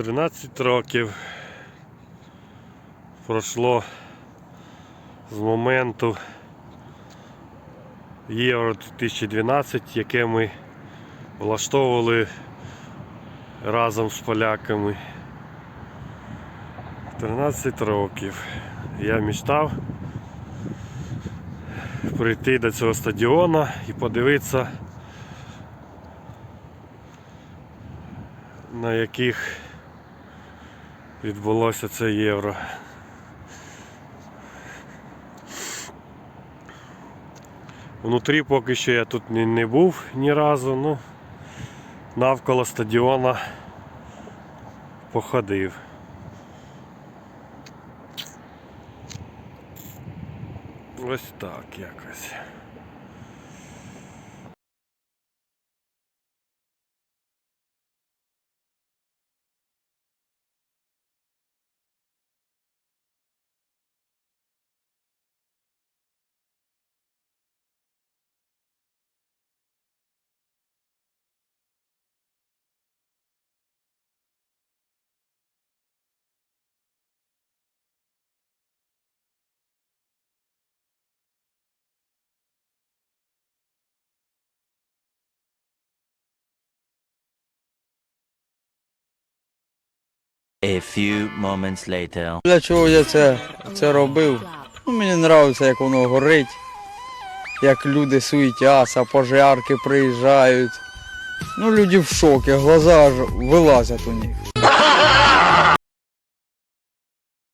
13 років пройшло з моменту Євро 2012, яке ми влаштовували разом з поляками. 13 років. Я мечтав прийти до цього стадіону і подивитися, на яких відбулося це євро. Внутрі поки що я тут не, був ні разу, ну навколо стадіона походив. Ось так якось. A few moments later. Для чого я це, це робив? Ну, мені подобається, як воно горить, як люди суетяться, пожарки приїжджають. Ну, люди в шокі, глаза аж вилазять у них.